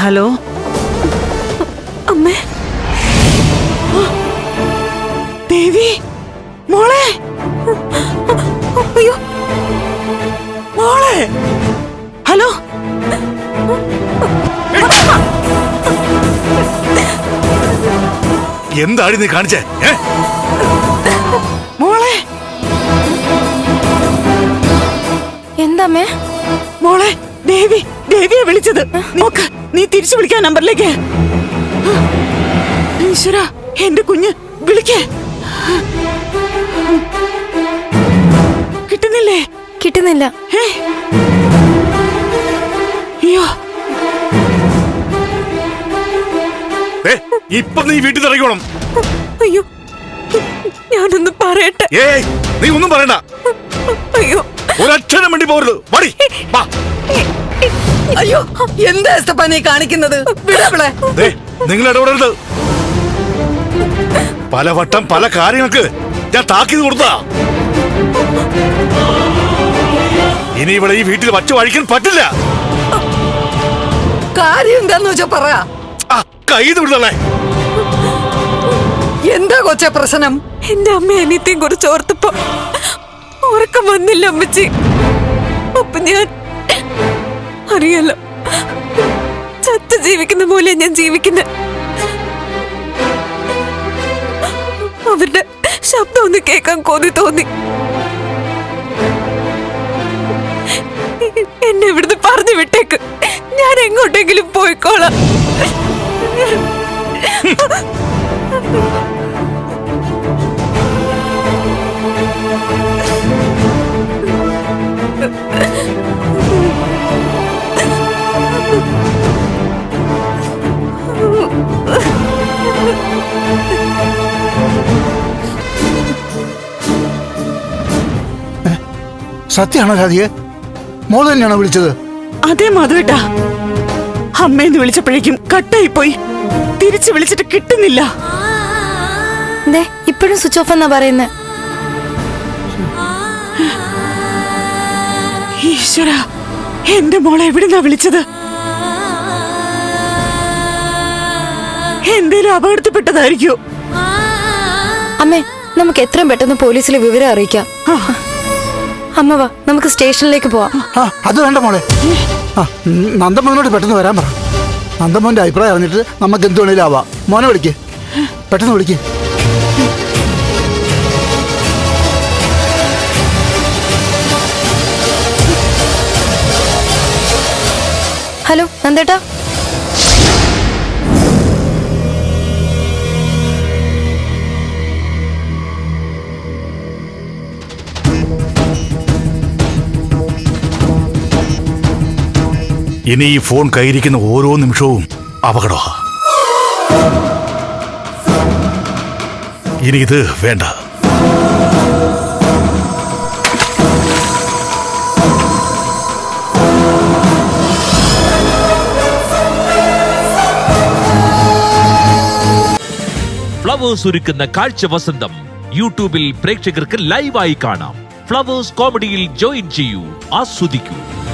Hello? അമ്മേ. ദേവി മോളെ. അയ്യോ. മോളെ. ഹലോ. എന്താണ് നീ കാണിച്ചേ? മോളെ. എന്താ മോളെ ദേവി. ദേവിയെ വിളിച്ചത്. നോക്ക് നീ തിരിച്ചു വിളിക്കാൻ നമ്പറിലേക്ക്. ഈശ്വര എന്റെ കുഞ്ഞ് വിളിക്കേ. കിട്ടുന്നില്ലേ? കിട്ടുന്നില്ല? അയ്യോ. ഇപ്പൊ നീ വീട്ടിൽ ഇറങ്ങിക്കോണം അയ്യോ ഞാനൊന്നും പറയട്ടെ. ഏയ് നീ ഒന്നും പറയണ്ട. അയ്യോ. ഒരക്ഷരം വേണ്ടി പോരുത് മടി വാ. അയ്യോ എന്താ എസ്തപ്പ നീ കാണിക്കുന്നത്? വിടവിളെ നിങ്ങൾ ഇടപെടരുത്. പല വട്ടം പല കാര്യങ്ങൾക്ക് ഞാൻ താക്കീത് കൊടുത്താ ഇനി ഇവിടെ ഈ വീട്ടിൽ വച്ചു വഴിക്കാൻ പറ്റില്ല. കാര്യം എന്താന്ന് വെച്ചാ പറ. ആ കൈ എന്താ കൊച്ച പ്രശ്നം? എന്റെ അമ്മ അനിയത്തെയും കുറിച്ച് ഓർത്തപ്പോ ഉറക്കം വന്നില്ല അമ്മച്ചി. അപ്പൊ ഞാൻ അറിയാലോ ചത്ത് ജീവിക്കുന്ന പോലെ ഞാൻ ജീവിക്കുന്നത് അവരുടെ ശബ്ദം ഒന്ന് കേൾക്കാൻ കൊതി തോന്നി. എന്നെ ഇവിടുന്ന് പറഞ്ഞു വിട്ടേക്ക്. ഞാൻ എങ്ങോട്ടെങ്കിലും പോയിക്കോളാം. സത്യമാണോ രാധിയെ മോൾ തന്നെയാണോ വിളിച്ചത്? അതെ മാധവേട്ടാ. അമ്മയെന്ന് വിളിച്ചപ്പോഴേക്കും കട്ടായി പോയി തിരിച്ചു വിളിച്ചിട്ട് കിട്ടുന്നില്ല. ദേ ഇപ്പോഴും സ്വിച്ച് ഓഫ് എന്നാ പറയുന്നത് ഈശ്വര എന്റെ മോളെ എവിടുന്നാ വിളിച്ചത്? എന്തേലും അപകടത്തിൽപ്പെട്ടതായിരിക്കോ? അമ്മേ നമുക്ക് എത്രയും പെട്ടെന്ന് പോലീസിലെ വിവരം അറിയിക്കാം. അമ്മ വാ നമുക്ക് സ്റ്റേഷനിലേക്ക് പോവാം. ആ അത് വേണ്ട മോളെ. ആ നന്ദമോനോട് പെട്ടെന്ന് വരാൻ പറ. നന്ദമോന്റെ അഭിപ്രായം അറിഞ്ഞിട്ട് നമുക്ക് എന്ത് വേണേലും ആവാം മോനെ വിളിക്ക്. പെട്ടെന്ന് വിളിക്ക്. ഹലോ നന്ദേട്ടാ. ഇനി ഈ ഫോൺ കയ്യിരിക്കുന്ന ഓരോ നിമിഷവും അപകടമാ. ഇനി ഇത് വേണ്ട. ഫ്ലവേഴ്സ് ഒരുക്കുന്ന കാഴ്ച വസന്തം യൂട്യൂബിൽ പ്രേക്ഷകർക്ക് ലൈവായി കാണാം. ഫ്ലവേഴ്സ് കോമഡിയിൽ ജോയിൻ ചെയ്യൂ ആസ്വദിക്കൂ.